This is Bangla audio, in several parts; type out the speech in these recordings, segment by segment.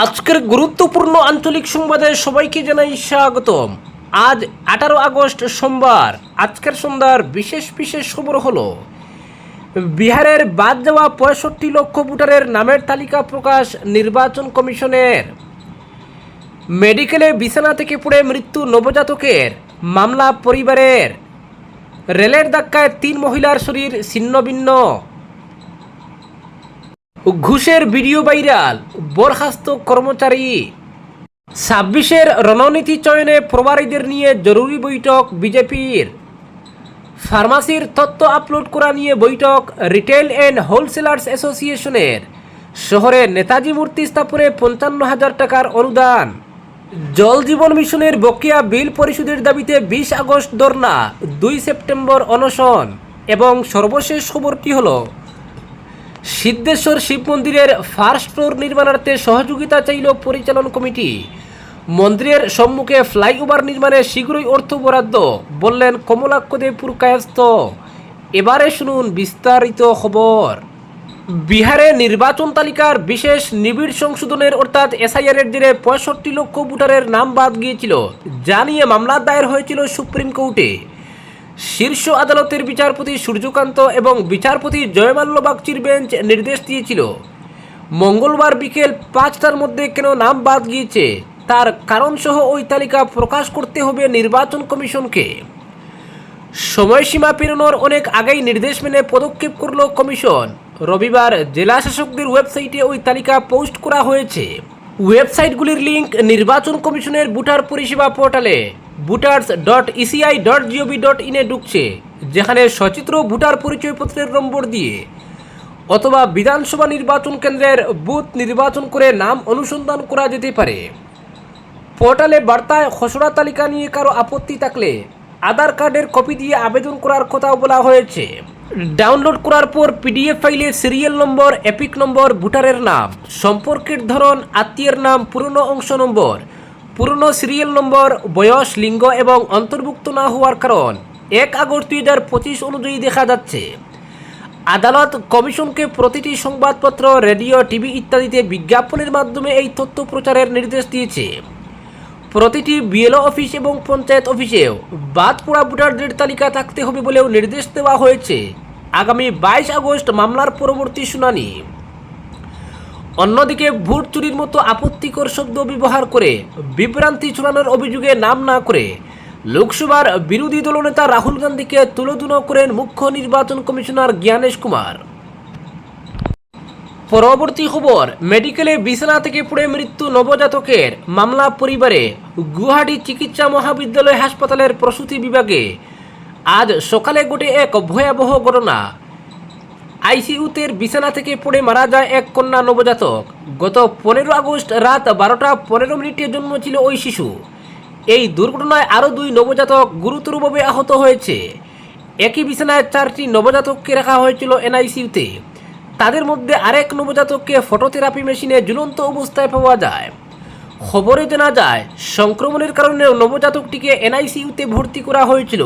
আজকের গুরুত্বপূর্ণ আঞ্চলিক সংবাদে সবাইকে জানাই স্বাগতম। আজ আঠারো আগস্ট সোমবার, আজকের সন্ধ্যার বিশেষ বিশেষ খবর হলো, বিহারের বাদ যাওয়া পঁয়ষট্টি লক্ষ ভোটারের নামের তালিকা প্রকাশ নির্বাচন কমিশনের। মেডিকেলে বিছানা থেকে পড়ে মৃত্যু নবজাতকের মামলা পরিবারের। রেলের ধাক্কায় তিন মহিলার শরীর ছিন্নভিন্ন। ঘুষের ভিডিও ভাইরাল, বরখাস্ত কর্মচারী। ছাব্বিশের রণনীতি চয়নে প্রবারীদের নিয়ে জরুরি বৈঠক বিজেপির। ফার্মাসির তথ্য আপলোড করা নিয়ে বৈঠক রিটেল অ্যান্ড হোলসেলার্স অ্যাসোসিয়েশনের। শহরে নেতাজি মূর্তি স্থাপনে পঞ্চান্ন হাজার টাকার অনুদান। জল জীবন মিশনের বকেয়া বিল পরিশোধের দাবিতে বিশ আগস্ট ধর্না, দুই সেপ্টেম্বর অনশন। এবং সর্বশেষ খবরটি হলো সিদ্ধেশ্বর শিব মন্দিরের ফার্স্ট ফ্লোর নির্মাণার্থে সহযোগিতা চাইল পরিচালন কমিটি। মন্দিরের সম্মুখে ফ্লাইওভার নির্মাণে শীঘ্রই অর্থ বরাদ্দ, বললেন কমলাক্ষদে পুরকায়স্থ এবারে শুনুন বিস্তারিত খবর। বিহারে নির্বাচন তালিকার বিশেষ নিবিড় সংশোধনের অর্থাৎ এসআইআর এর জেরে পঁয়ষট্টি লক্ষ ভোটারের নাম বাদ গিয়েছিল। যা নিয়ে মামলা দায়ের হয়েছিল সুপ্রিম কোর্টে। শীর্ষ আদালতের বিচারপতি সূর্যকান্ত এবং বিচারপতি জয়মাল্য বাগচির বেঞ্চ নির্দেশ দিয়েছিল। মঙ্গলবার বিকেল পাঁচটার মধ্যে কেন নাম বাদ গিয়েছে, তার কারণসহ ওই তালিকা প্রকাশ করতে হবে নির্বাচন কমিশনকে। সময়সীমা পেরোনোর অনেক আগেই নির্দেশ মেনে পদক্ষেপ করল কমিশন। রবিবার জেলা শাসকদের ওয়েবসাইটে ওই তালিকা পোস্ট করা হয়েছে। ওয়েবসাইটগুলির লিংক নির্বাচন কমিশনের ভোটার পরিষেবা পোর্টালে। Voters dot ECI dot GOV dot ইনে ঢুকছে, যেখানে সচিত্র ভোটার পরিচয়পত্রের নম্বর দিয়ে, অথবা বিধানসভা নির্বাচন কেন্দ্রের বুথ নির্বাচন করে নাম অনুসন্ধান করা যেতে পারে। পোর্টালে বার্তায় খসড়া তালিকা নিয়ে কারও আপত্তি থাকলে আধার কার্ডের কপি দিয়ে আবেদন করার কথাও বলা হয়েছে। ডাউনলোড করার পর পিডিএফ ফাইলে সিরিয়াল নম্বর, এপিক নম্বর, ভোটারের নাম, সম্পর্কের ধরন, আত্মীয়ের নাম, পুরনো অংশ নম্বর পুরনো সিরিয়াল নম্বর, বয়স, লিঙ্গ এবং অন্তর্ভুক্ত না হওয়ার কারণ। এক আগস্ট দুই হাজার পঁচিশ অনুযায়ী দেখা যাচ্ছে। আদালত কমিশনকে প্রতিটি সংবাদপত্র, রেডিও, টিভি ইত্যাদিতে বিজ্ঞাপনের মাধ্যমে এই তথ্য প্রচারের নির্দেশ দিয়েছে। প্রতিটি বিএলও অফিস এবং পঞ্চায়েত অফিসেও বাদ পড়া ভোটারদের তালিকা থাকতে হবে বলেও নির্দেশ দেওয়া হয়েছে। আগামী বাইশ আগস্ট মামলার পরবর্তী শুনানি। অন্যদিকে ভোট চুরির মতো আপত্তিকর শব্দ ব্যবহার করে বিভ্রান্তি ছড়ানোর অভিযোগে নাম না করে লোকসভার বিরোধী দলনেতা রাহুল গান্ধীকে তুলোধুনো করেন মুখ্য নির্বাচন কমিশনার জ্ঞানেশ কুমার। পরবর্তী খবর, মেডিকেলে বিছানা থেকে পড়ে মৃত্যু নবজাতকের মামলা পরিবারে গুয়াহাটি চিকিৎসা মহাবিদ্যালয় হাসপাতালের প্রসূতি বিভাগে। আজ সকালে ঘটে এক ভয়াবহ ঘটনা। আইসিইউতের বিছানা থেকে পড়ে মারা যায় এক কন্যা নবজাতক। গত পনেরো আগস্ট রাত বারোটা পনেরো মিনিটে জন্ম ছিল ওই শিশু। এই দুর্ঘটনায় আরও দুই নবজাতক গুরুতরভাবে আহত হয়েছে। একই বিছানায় চারটি নবজাতককে রাখা হয়েছিল এনআইসিউতে তাদের মধ্যে আরেক নবজাতককে ফটোথেরাপি মেশিনে ঝুলন্ত অবস্থায় পাওয়া যায়। খবরে জানা যায়, সংক্রমণের কারণে নবজাতকটিকে এনআইসিইউতে ভর্তি করা হয়েছিল।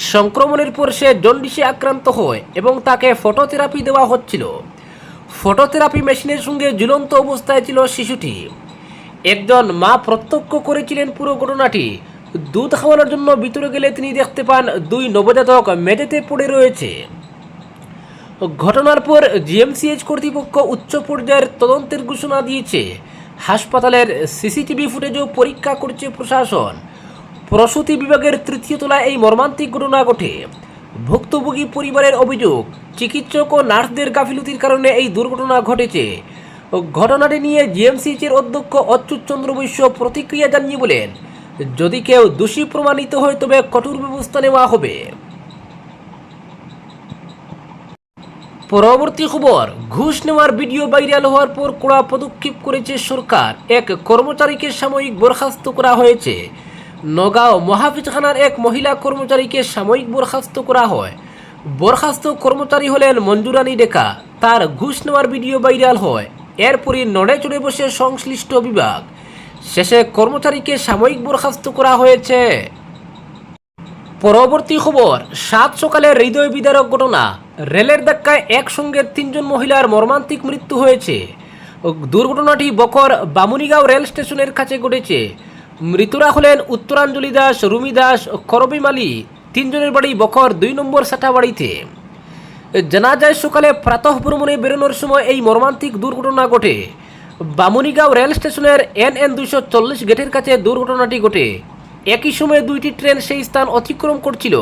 সংক্রমণের পর সে জন্ডিসে আক্রান্ত হয় এবং তাকে ফটোথেরাপি দেওয়া হচ্ছিল। ফটোথেরাপি মেশিনের সঙ্গে ঝুলন্ত অবস্থায় ছিল শিশুটি। একজন মা প্রত্যক্ষ করেছিলেন পুরো ঘটনাটি। দুধ খাওয়ানোর জন্য ভিতরে গেলে তিনি দেখতে পান দুই নবজাতক মেঝেতে পড়ে রয়েছে। ঘটনার পর জিএমসিএইচ কর্তৃপক্ষ উচ্চ পর্যায়ের তদন্তের ঘোষণা দিয়েছে। হাসপাতালের সিসিটিভি ফুটেজও পরীক্ষা করছে প্রশাসন। প্রসূতি বিভাগের তৃতীয় তলায় এই মর্মান্তিক ঘটনা ঘটে। ভুক্তভোগী পরিবারের অভিযোগ, চিকিৎসক ও নার্সদের গাফিলতির কারণে এই দুর্ঘটনা ঘটেছে। ঘটনাটি নিয়ে জিএমসিএইচের অধ্যক্ষ অচ্যুত চন্দ্র বৈশ্য প্রতিক্রিয়া জানিয়ে বলেন, যদি কেউ দোষী প্রমাণিত হয়, তবে কঠোর ব্যবস্থা নেওয়া হবে। পরবর্তী খবর, ঘুষ নেওয়ার ভিডিও ভাইরাল হওয়ার পর কড়া পদক্ষেপ করেছে সরকার। এক কর্মচারীকে সাময়িক বরখাস্ত করা হয়েছে। নগাঁও মহাফিজখানার এক মহিলা কর্মচারীকে সাময়িক বরখাস্ত করা হয়। বরখাস্ত কর্মচারী হলেন মঞ্জুরানী ডেকা। তার ঘুষ নেওয়ার ভিডিও ভাইরাল হয়। এরপরই নড়ে চড়ে বসে সংশ্লিষ্ট বিভাগ। শেষে কর্মচারীকে সাময়িক বরখাস্ত করা হয়েছে। পরবর্তী খবর, সাত সকালে হৃদয় বিদারক ঘটনা। রেলের ধাক্কায় একসঙ্গে তিনজন মহিলার মর্মান্তিক মৃত্যু হয়েছে। দুর্ঘটনাটি বকর বামুনিগাঁও রেল স্টেশনের কাছে ঘটেছে। মৃতরা হলেন উত্তরাঞ্জলি দাস, রুমি দাস করবি মালি, তিনজনের বাড়ি বকর দুই নম্বর সাটাবাড়িতে। জানা যায় সকালে প্রাতঃ ভ্রমণে বেরোনোর সময় এই মর্মান্তিক দুর্ঘটনা ঘটে। বামুনিগাঁও রেল স্টেশনের এন এন দুইশো চল্লিশ গেটের কাছে দুর্ঘটনাটি ঘটে। একই সময়ে দুইটি ট্রেন সেই স্থান অতিক্রম করছিল।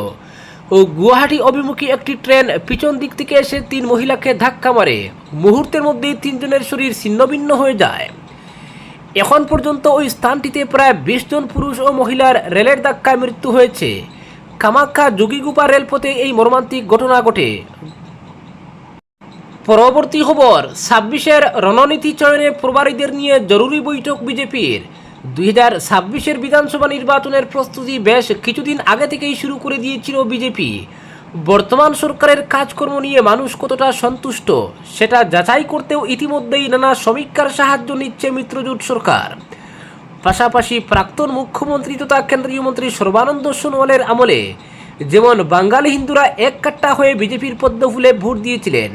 ও গুয়াহাটি অভিমুখী একটি ট্রেন পিছন দিক থেকে এসে তিন মহিলাকে ধাক্কা মারে। মুহূর্তের মধ্যেই তিনজনের শরীর ছিন্নভিন্ন হয়ে যায়। এখন পর্যন্ত ওই স্থানটিতে প্রায় বিশ জন পুরুষ ও মহিলার রেলের ধাক্কায় মৃত্যু হয়েছে। কামাখ্যা যোগীগুপা রেলপথে এই মর্মান্তিক ঘটনা ঘটে। পরবর্তী খবর, ছাব্বিশের রণনীতি চয়নে প্রবারীদের নিয়ে জরুরি বৈঠক বিজেপির। দুই হাজার ছাব্বিশের বিধানসভা নির্বাচনের প্রস্তুতি বেশ কিছুদিন আগে থেকেই শুরু করে দিয়েছিল বিজেপি। বর্তমান সরকারের কাজকর্ম নিয়ে মানুষ কতটা সন্তুষ্ট, সেটা যাচাই করতেও ইতিমধ্যেই নানা সমীক্ষার সাহায্য নিচ্ছে মিত্রজোট সরকার। পাশাপাশি প্রাক্তন মুখ্যমন্ত্রী তথা কেন্দ্রীয় মন্ত্রী সর্বানন্দ সোনোয়ালের আমলে যেমন বাঙালি হিন্দুরা এক কাট্টা হয়ে বিজেপির পদ্ম ফুলে ভোট দিয়েছিলেন।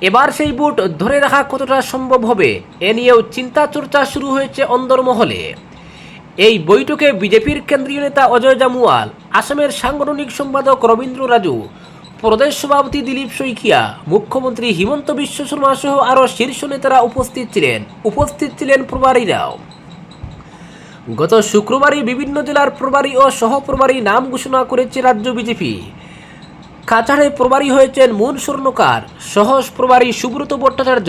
এবার সেই ভোট ধরে রাখা কতটা সম্ভব হবে, এ নিয়েও চিন্তা চর্চা শুরু হয়েছে অন্দরমহলে। এই বৈঠকে বিজেপির কেন্দ্রীয় নেতা অজয় জামুয়াল, আসামের সাংগঠনিক সম্পাদক রবীন্দ্র রাজু, প্রদেশ সভাপতি দিলীপ শইকিয়া, মুখ্যমন্ত্রী হিমন্ত বিশ্ব শর্মা সহ আরও শীর্ষ নেতারা উপস্থিত ছিলেন। উপস্থিত ছিলেন প্রবারীরাও গত শুক্রবারই বিভিন্ন জেলার প্রবারী ও সহপ্রভারী নাম ঘোষণা করেছে রাজ্য বিজেপি। কাছাড়ে প্রবারী হয়েছেন মুন স্বর্ণকার সহজ প্রবারী সুব্রত ভট্টাচার্য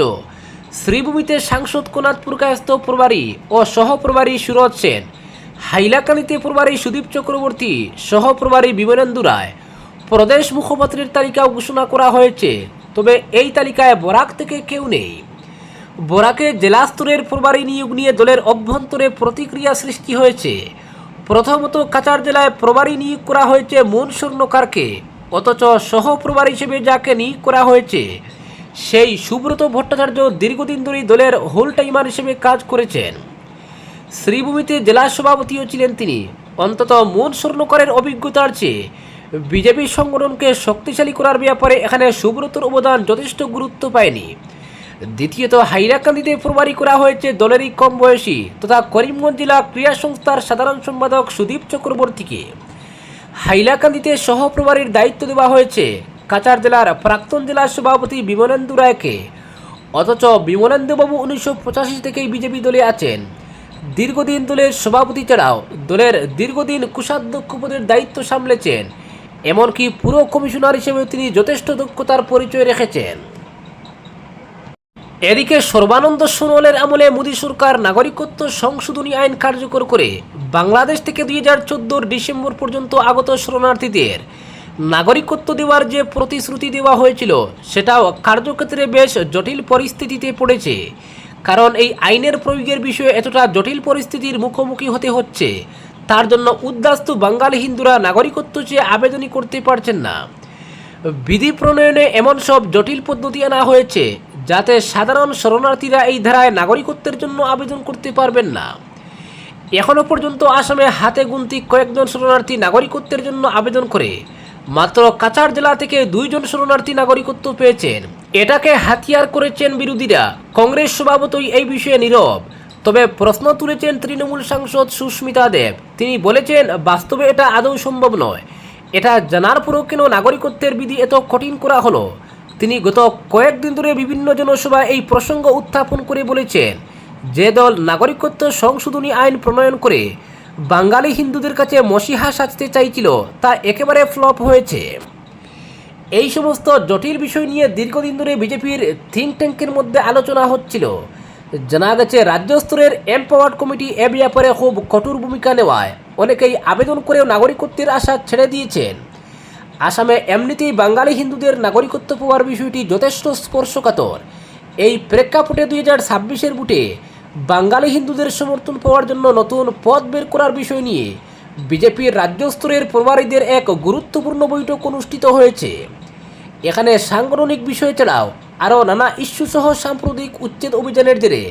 শ্রীভূমিতে সাংসদ কোনাথপুর কায়স্থ প্রভারী ও সহপ্রভারী সুরজ সেন হাইলাকানিতে প্রভারী সুদীপ চক্রবর্তী, সহপ্রভারী বিমলেন্দু রায়। প্রদেশ মুখপাত্রের তালিকা ঘোষণা করা হয়েছে, তবে এই তালিকায় বরাক থেকে কেউ নেই। বরাকে জেলা স্তরের প্রভারী নিয়োগ নিয়ে দলের অভ্যন্তরে প্রতিক্রিয়া সৃষ্টি হয়েছে। প্রথমত কাচার জেলায় প্রভারী নিয়োগ করা হয়েছে মন স্বর্ণকারকে অথচ সহপ্রভারী হিসেবে যাকে নিয়োগ করা হয়েছে সেই সুব্রত ভট্টাচার্য দীর্ঘদিন ধরেই দলের হোল টাইমার হিসেবে কাজ করেছেন। শ্রীভূমিতে জেলা সভাপতিও ছিলেন তিনি। অন্তত মুন স্বর্ণকারের অভিজ্ঞতার চেয়ে বিজেপি সংগঠনকে শক্তিশালী করার ব্যাপারে এখানে সুব্রতর অবদান যথেষ্ট গুরুত্ব পায়নি। দ্বিতীয়ত, হাইলাকান্দিতে প্রবারী করা হয়েছে দলেরই কম বয়সী তথা করিমগঞ্জ জেলা ক্রীড়া সংস্থার সাধারণ সম্পাদক সুদীপ চক্রবর্তীকে। হাইলাকান্দিতে সহপ্রভারীর দায়িত্ব দেওয়া হয়েছে কাচার জেলার প্রাক্তন জেলা সভাপতি বিমলেন্দু রায়কে। অথচ বিমলেন্দুবাবু উনিশশো পঁচাশি থেকেই বিজেপি দলে আছেন। দীর্ঘদিন দলের সভাপতি ছাড়াও দলের দীর্ঘদিন কুষাধ্যক্ষ পদের দায়িত্ব সামলেছেন। এমনকি পুরো কমিশনার হিসেবে তিনি যথেষ্ট দক্ষতার পরিচয় রেখেছেন। এদিকে সর্বানন্দ সোনোয়ালের আমলে মোদী সরকার নাগরিকত্ব সংশোধনী আইন কার্যকর করে বাংলাদেশ থেকে দুই হাজার ডিসেম্বর পর্যন্ত আগত শরণার্থীদের নাগরিকত্ব দেওয়ার যে প্রতিশ্রুতি দেওয়া হয়েছিল, সেটাও কার্যক্ষেত্রে বেশ জটিল পরিস্থিতিতে পড়েছে। কারণ এই আইনের প্রয়োগের বিষয়ে এতটা জটিল পরিস্থিতির মুখোমুখি হতে হচ্ছে, তার জন্য উদ্বাস্তু বাঙালি হিন্দুরা নাগরিকত্ব চেয়ে আবেদনই করতে পারছেন না। বিধি প্রণয়নে এমন সব জটিল পদ্ধতি আনা হয়েছে, যাতে সাধারণ শরণার্থীরা এই ধারায় নাগরিকত্বের জন্য আবেদন করতে পারবেন না। এখনও পর্যন্ত আসামে হাতে গুনতি কয়েকজন শরণার্থী নাগরিকত্বের জন্য আবেদন করে মাত্র কাছাড় জেলা থেকে দুইজন শরণার্থী নাগরিকত্ব পেয়েছেন। এটাকে হাতিয়ার করেছেন বিরোধীরা। কংগ্রেস সভাপতি এই বিষয়ে নীরব। তবে প্রশ্ন তুলেছেন তৃণমূল সাংসদ সুস্মিতা দেব। তিনি বলেছেন, বাস্তবে এটা আদৌ সম্ভব নয়। এটা জানার পরেও কেন নাগরিকত্বের বিধি এত কঠিন করা হলো? তিনি গত কয়েকদিন ধরে বিভিন্ন জনসভায় এই প্রসঙ্গ উত্থাপন করে বলেছেন, যে দল নাগরিকত্ব সংশোধনী আইন প্রণয়ন করে বাঙালি হিন্দুদের কাছে মসিহা সাজতে চাইছিল, তা একেবারে ফ্লপ হয়েছে। এই সমস্ত জটিল বিষয় নিয়ে দীর্ঘদিন ধরে বিজেপির থিঙ্ক ট্যাঙ্কের মধ্যে আলোচনা হচ্ছিল। জানা গেছে, রাজ্য স্তরের এমপাওয়ার্ড কমিটি এ ব্যাপারে খুব কঠোর ভূমিকা নেওয়ায় অনেকেই আবেদন করেও নাগরিকত্বের আশা ছেড়ে দিয়েছেন। আসামে এমনিতেই বাঙালি হিন্দুদের নাগরিকত্ব পাওয়ার বিষয়টি যথেষ্ট স্পর্শকাতর। এই প্রেক্ষাপটে দুই হাজার ছাব্বিশের বুটে বাঙালি হিন্দুদের সমর্থন পাওয়ার জন্য নতুন পথ বের করার বিষয় নিয়ে বিজেপির রাজ্য স্তরের প্রভারীদের এক গুরুত্বপূর্ণ বৈঠক অনুষ্ঠিত হয়েছে। এখানে সাংগঠনিক বিষয় ছাড়াও আরও নানা ইস্যুসহ সাম্প্রতিক উচ্ছেদ অভিযানের জেরে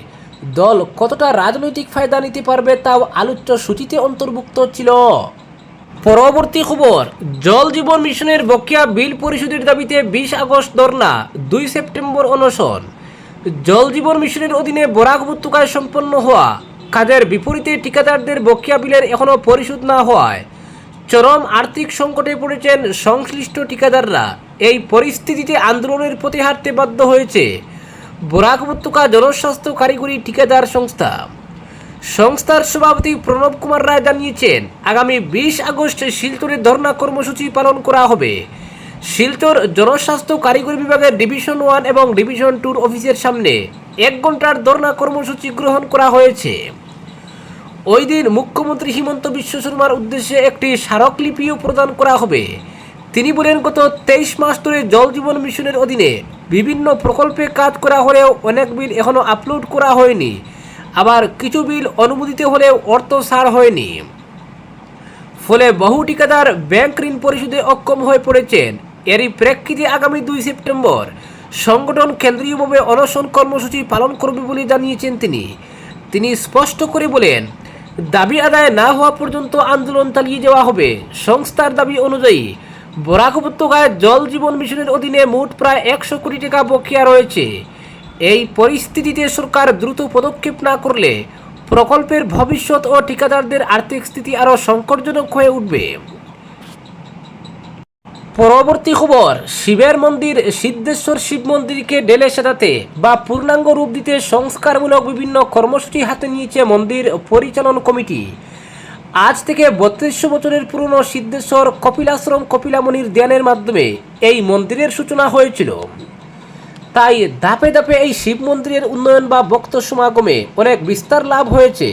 দল কতটা রাজনৈতিক ফায়দা নিতে পারবে তাও আলোচ্য সূচিতে অন্তর্ভুক্ত ছিল। পরবর্তী খবর, জল জীবন মিশনের বকেয়া বিল পরিশোধের দাবিতে বিশ আগস্ট ধর্না, দুই সেপ্টেম্বর অনশন। জল জীবন মিশনের অধীনে বরাক উপত্যকায় সম্পন্ন হওয়া কাজের বিপরীতে ঠিকাদারদের বকেয়া বিলের এখনও পরিশোধ না হওয়ায় চরম আর্থিক সংকটে পড়েছেন সংশ্লিষ্ট ঠিকাদাররা। এই পরিস্থিতিতে আন্দোলনের পথে হাঁটতে বাধ্য হয়েছে বরাক উপত্যকা জনস্বাস্থ্য কারিগরি ঠিকাদার সংস্থা। সংস্থার সভাপতি প্রণব কুমার রায় জানিয়েছেন, আগামী বিশ আগস্ট শিলচরে ধর্ণা কর্মসূচি পালন করা হবে। শিলচর জনস্বাস্থ্য কারিগরি বিভাগের ডিভিশন ওয়ান এবং ডিভিশন টুর অফিসের সামনে এক ঘণ্টার ধর্ণা কর্মসূচি গ্রহণ করা হয়েছে। ওই দিন মুখ্যমন্ত্রী হিমন্ত বিশ্ব শর্মার উদ্দেশ্যে একটি স্মারকলিপিও প্রদান করা হবে। তিনি বলেন, গত তেইশ মাস ধরে জল জীবন মিশনের অধীনে বিভিন্ন প্রকল্পে কাজ করা হলেও অনেক বিল এখনও আপলোড করা হয়নি। আবার কিছু বিল অনুমোদিত হলেও অর্থ সার হয়নি। ফলে বহু ঠিকাদার ব্যাংক ঋণ পরিশোধে অক্ষম হয়ে পড়েছেন। এরই প্রেক্ষিতে আগামী দুই সেপ্টেম্বর সংগঠন কেন্দ্রীয়ভাবে অনশন কর্মসূচি পালন করবে বলে জানিয়েছেন তিনি। তিনি স্পষ্ট করে বলেন, দাবি আদায় না হওয়া পর্যন্ত আন্দোলন চালিয়ে যাওয়া হবে। সংস্থার দাবি অনুযায়ী, বরাক উপত্যকায় জল জীবন মিশনের অধীনে মোট প্রায় একশো কোটি টাকা বকেয়া রয়েছে। এই পরিস্থিতিতে সরকার দ্রুত পদক্ষেপ না করলে প্রকল্পের ভবিষ্যৎ ও ঠিকাদারদের আর্থিক স্থিতি আরও সংকটজনক হয়ে উঠবে। পরবর্তী খবর, শিবের মন্দির, সিদ্ধেশ্বর শিব মন্দিরকে ডেলে সাজাতে বা পূর্ণাঙ্গ রূপ দিতে সংস্কারমূলক বিভিন্ন কর্মসূচি হাতে নিয়েছে মন্দির পরিচালন কমিটি। আজ থেকে বত্রিশশো বছরের পুরনো সিদ্ধেশ্বর কপিলাশ্রম কপিলামণির ধ্যানের মাধ্যমে এই মন্দিরের সূচনা হয়েছিল। তাই ধাপে ধাপে এই শিব মন্দিরের উন্নয়ন বা ভক্ত সমাগমে অনেক বিস্তার লাভ হয়েছে।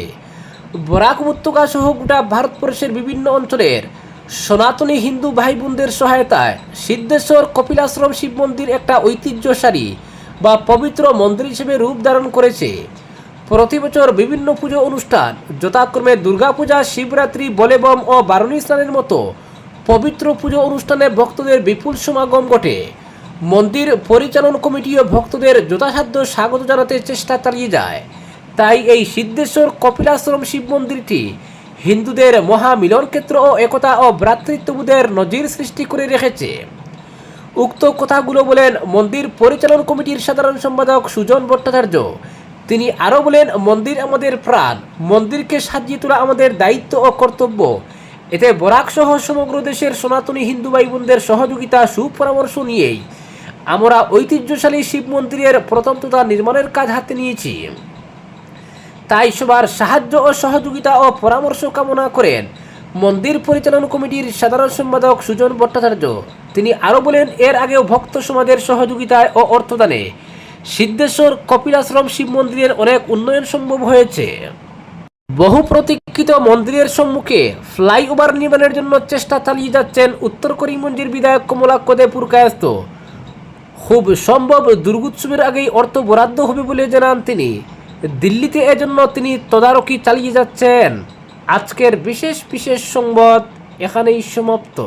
বরাক উপত্যকা সহ গোটা ভারতবর্ষের বিভিন্ন অঞ্চলের সনাতনী হিন্দু ভাই বোনদের সহায়তায় সিদ্ধেশ্বর কপিলাশ্রম শিব মন্দির একটা ঐতিহ্যশালী বা পবিত্র মন্দির হিসেবে রূপ ধারণ করেছে। প্রতি বছর বিভিন্ন পুজো অনুষ্ঠান, যথাক্রমে দুর্গাপূজা, শিবরাত্রি, বলেবম ও বারুণী স্নানের মতো পবিত্র পুজো অনুষ্ঠানে ভক্তদের বিপুল সমাগম ঘটে। মন্দির পরিচালন কমিটিও ভক্তদের যথাসাধ্য স্বাগত জানাতে চেষ্টা চালিয়ে যায়। তাই এই সিদ্ধেশ্বর কপিলাশ্রম শিব মন্দিরটি হিন্দুদের মহামিলন ক্ষেত্র ও একতা ও ভ্রাতৃত্ববোধের নজির সৃষ্টি করে রেখেছে। উক্ত কথাগুলো বলেন মন্দির পরিচালন কমিটির সাধারণ সম্পাদক সুজন ভট্টাচার্য। তিনি আরও বলেন, মন্দির আমাদের প্রাণ, মন্দিরকে সাজিয়ে তোলা আমাদের দায়িত্ব ও কর্তব্য। এতে বরাক সহ সমগ্র দেশের সনাতনী হিন্দু ভাই বোনদের সহযোগিতা, সুপরামর্শ নিয়েই আমরা ঐতিহ্যশালী শিব মন্দিরের প্রথম তথা নির্মাণের কাজ হাতে নিয়েছি। তাই সবার সাহায্য ও সহযোগিতা ও পরামর্শ কামনা করেন মন্দির পরিচালন কমিটির সাধারণ সম্পাদক সুজন ভট্টাচার্য। তিনি আরও বলেন, এর আগেও ভক্ত সমাজের সহযোগিতায় ও অর্থদানে সিদ্ধেশ্বর কপিলাশ্রম শিব মন্দিরের অনেক উন্নয়ন সম্ভব হয়েছে। বহু প্রতীক্ষিত মন্দিরের সম্মুখে ফ্লাইওভার নির্মাণের জন্য চেষ্টা চালিয়ে যাচ্ছেন উত্তর করিমগঞ্জের বিধায়ক কমলাক্ষ দেপুর কায়স্ত খুব সম্ভব দুর্গোৎসবের আগেই অর্থ বরাদ্দ হবে বলে জানান তিনি। দিল্লিতে এজন্য তিনি তদারকি চালিয়ে যাচ্ছেন। আজকের বিশেষ বিশেষ সংবাদ এখানেই সমাপ্ত।